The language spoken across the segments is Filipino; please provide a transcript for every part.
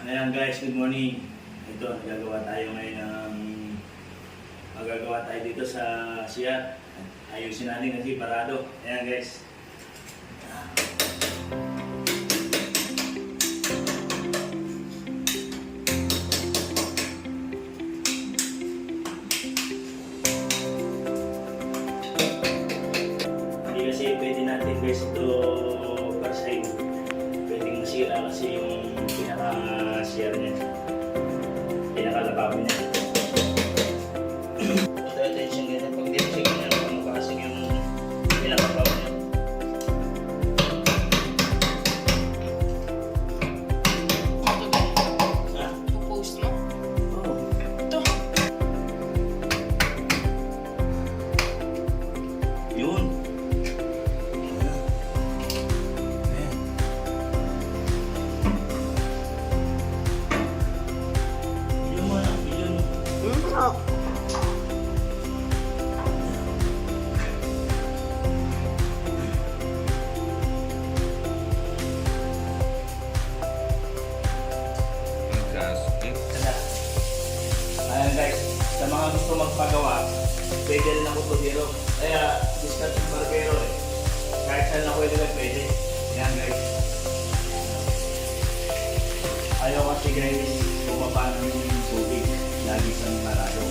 Ayan guys, good morning. Ito, gagawa tayo ngayon ng magagawa tayo dito sa siya. Ayusin natin kasi parado. Ayan guys. Yung pinaka-share niya. Pinaka-lababo niya. Pwede rin ako tudiro. Kaya, discount yung barbero eh. Kahit saan ako ilagay, pwede. Ayan guys. Ayaw kasi guys, bumaba ng tubig. Lagi sa marado.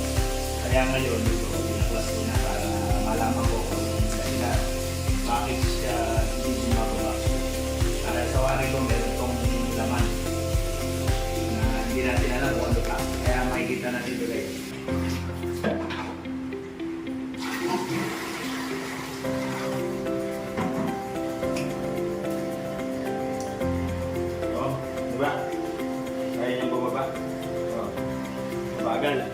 Kaya ngayon, dito ko pinaklas ko na para malaman ko kung dahilan. Bakit siya hindi bumababa. Para sa wari ko, meron itong laman na hindi natin alam kung ano pa. Kaya makikita natin ito guys. Mabagal.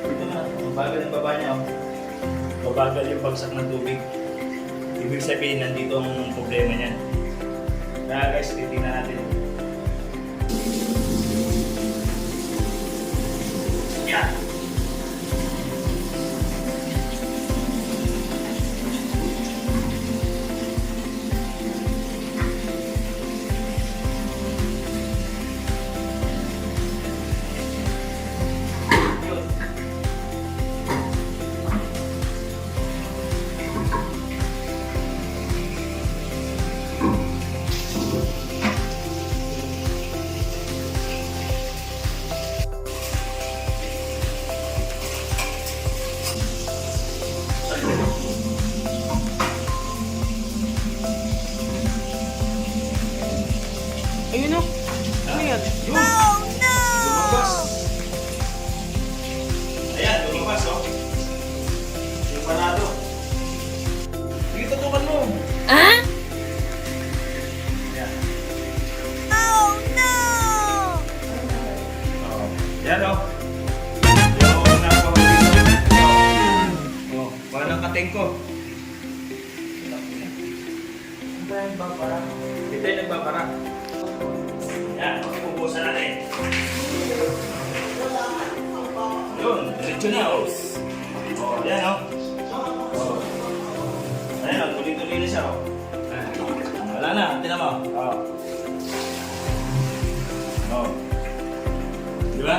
Ito na, mabagal yung baba niya. Oh. Mabagal yung bagsak ng tubig. Ibig sabihin, nandito ang problema niyan. Kaya guys, titingnan natin. Ano yan? Yun. Lumabas. Ayan, lumabas oh. Yung panado. Sige, tutukan mo. Ah? Ayan. Oh. Yan oh. Napakabili. Oh, parang katengko. Ito yung nagbabara. Ito yung nagbabara. Yan, pupusan natin. Yun, diretso na oh. Oh, yan oh. Oh. Ayan oh, tuloy-tuloy na siya oh. Wala na, tinan mo. Oh. Oh. Di ba?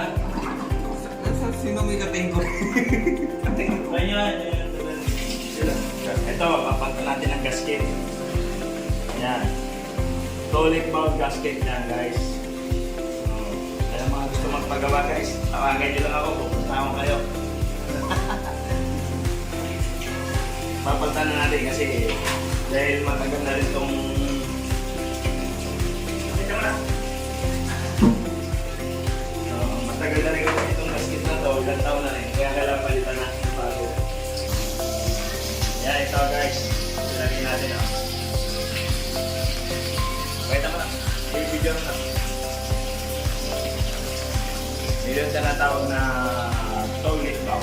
Sino may katingko? Ganyan, yan. Sila. Ito, papagtan natin ang gasket. Toilet bowl gasket yan, guys. Oh. Kaya mga gusto magpagawa, guys, tawagan nyo lang ako, pupunta ako kayo. Papagtan na natin kasi dahil matagal na rin itong... Ito na. Oh, matagal na rin kasi itong gasket na to, ilang taon na rin, kaya kailangan palitan ng bago. Yan, ito guys. Ilagay natin ah. Yung tinatawag na toilet bowl.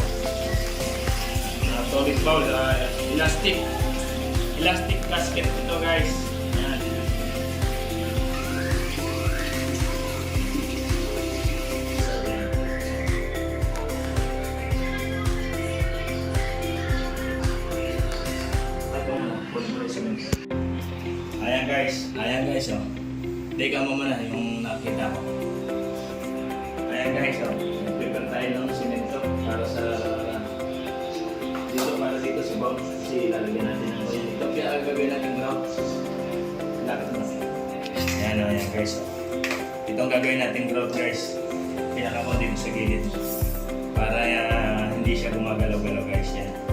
Na toilet bowl, ah, elastic. Elastic basket ito guys. Yan. Ayan guys, ayan guys oh. Teka mo muna yung nakita ko. Guys, oh. Prepare tayo ng simento para sa dito para dito sa bound kasi lalagyan natin ng oil. Kaya ang gagawin natin ground. Lapit mo. Ayan o, ayan guys. oh. Itong gagawin natin ground guys. Pinaka dito sa gilid. Para ah, hindi siya gumagalaw-galaw guys yan.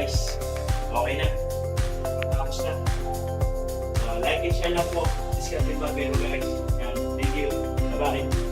Guys. Okay na. Tapos na. Uh, like and share lang po. Discount Barbero guys. Ayan. Thank you. Bye-bye.